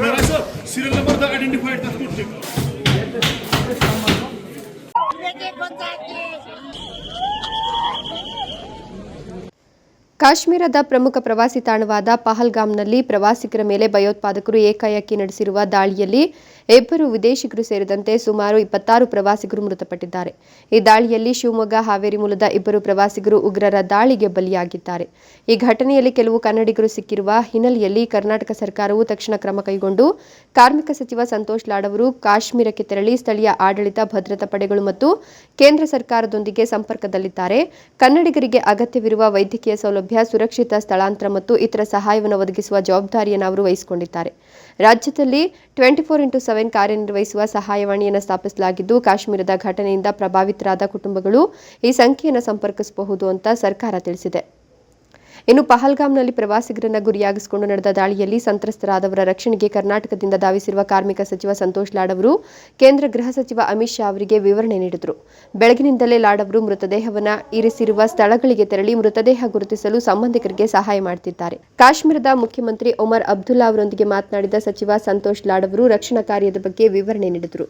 Mera sir serial number the identified the school ಕಾಶ್ಮೀರದ ಪ್ರಮುಖ ಪ್ರವಾಸಿ ತಾಣವಾದ ಪಹಲ್ಗಾಮ್ನಲ್ಲಿ ಪ್ರವಾಸಿಗರ ಮೇಲೆ ಭಯೋತ್ಪಾದಕರು ಏಕಾಏಕಿ ನಡೆಸಿರುವ ದಾಳಿಯಲ್ಲಿ ಇಬ್ಬರು ವಿದೇಶಿಗರು ಸೇರಿದಂತೆ ಸುಮಾರು ಇಪ್ಪತ್ತಾರು ಪ್ರವಾಸಿಗರು ಮೃತಪಟ್ಟಿದ್ದಾರೆ. ಈ ದಾಳಿಯಲ್ಲಿ ಶಿವಮೊಗ್ಗ, ಹಾವೇರಿ ಮೂಲದ ಇಬ್ಬರು ಪ್ರವಾಸಿಗರು ಉಗ್ರರ ದಾಳಿಗೆ ಬಲಿಯಾಗಿದ್ದಾರೆ. ಈ ಘಟನೆಯಲ್ಲಿ ಕೆಲವು ಕನ್ನಡಿಗರು ಸಿಕ್ಕಿರುವ ಹಿನ್ನೆಲೆಯಲ್ಲಿ ಕರ್ನಾಟಕ ಸರ್ಕಾರವು ತಕ್ಷಣ ಕ್ರಮ ಕೈಗೊಂಡು ಕಾರ್ಮಿಕ ಸಚಿವ ಸಂತೋಷ್ ಲಾಡ್ ಅವರು ಕಾಶ್ಮೀರಕ್ಕೆ ತೆರಳಿ ಸ್ಥಳೀಯ ಆಡಳಿತ, ಭದ್ರತಾ ಪಡೆಗಳು ಮತ್ತು ಕೇಂದ್ರ ಸರ್ಕಾರದೊಂದಿಗೆ ಸಂಪರ್ಕದಲ್ಲಿದ್ದಾರೆ. ಕನ್ನಡಿಗರಿಗೆ ಅಗತ್ಯವಿರುವ ವೈದ್ಯಕೀಯ ಸೌಲಭ್ಯ ಸುರಕ್ಷಿತ ಸ್ಥಳಾಂತರ ಮತ್ತು ಇತರ ಸಹಾಯವನ್ನು ಒದಗಿಸುವ ಜವಾಬ್ದಾರಿಯನ್ನು ಅವರು ವಹಿಸಿಕೊಂಡಿದ್ದಾರೆ. ರಾಜ್ಯದಲ್ಲಿ ಟ್ವೆಂಟಿ ಫೋರ್ ಇಂಟು ಸೆವೆನ್ ಕಾರ್ಯನಿರ್ವಹಿಸುವ ಸಹಾಯವಾಣಿಯನ್ನು ಸ್ಥಾಪಿಸಲಾಗಿದ್ದು, ಕಾಶ್ಮೀರದ ಘಟನೆಯಿಂದ ಪ್ರಭಾವಿತರಾದ ಕುಟುಂಬಗಳು ಈ ಸಂಖ್ಯೆಯನ್ನು ಸಂಪರ್ಕಿಸಬಹುದು ಅಂತ ಸರ್ಕಾರ ತಿಳಿಸಿದೆ. ಇನ್ನು ಪಹಲ್ಗಾಮ್ನಲ್ಲಿ ಪ್ರವಾಸಿಗರನ್ನ ಗುರಿಯಾಗಿಸಿಕೊಂಡು ನಡೆದ ದಾಳಿಯಲ್ಲಿ ಸಂತ್ರಸ್ತರಾದವರ ರಕ್ಷಣೆಗೆ ಕರ್ನಾಟಕದಿಂದ ಧಾವಿಸಿರುವ ಕಾರ್ಮಿಕ ಸಚಿವ ಸಂತೋಷ್ ಲಾಡ್ ಅವರು ಕೇಂದ್ರ ಗೃಹ ಸಚಿವ ಅಮಿತ್ ಶಾ ಅವರಿಗೆ ವಿವರಣೆ ನೀಡಿದರು. ಬೆಳಗಿನಿಂದಲೇ ಲಾಡ್ ಅವರು ಮೃತದೇಹವನ್ನ ಇರಿಸಿರುವ ಸ್ಥಳಗಳಿಗೆ ತೆರಳಿ ಮೃತದೇಹ ಗುರುತಿಸಲು ಸಂಬಂಧಿಕರಿಗೆ ಸಹಾಯ ಮಾಡುತ್ತಿದ್ದಾರೆ ಕಾಶ್ಮೀರದ ಮುಖ್ಯಮಂತ್ರಿ ಒಮರ್ ಅಬ್ದುಲ್ಲಾ ಅವರೊಂದಿಗೆ ಮಾತನಾಡಿದ ಸಚಿವ ಸಂತೋಷ್ ಲಾಡ್ ಅವರು ರಕ್ಷಣಾ ಕಾರ್ಯದ ಬಗ್ಗೆ ವಿವರಣೆ ನೀಡಿದರು.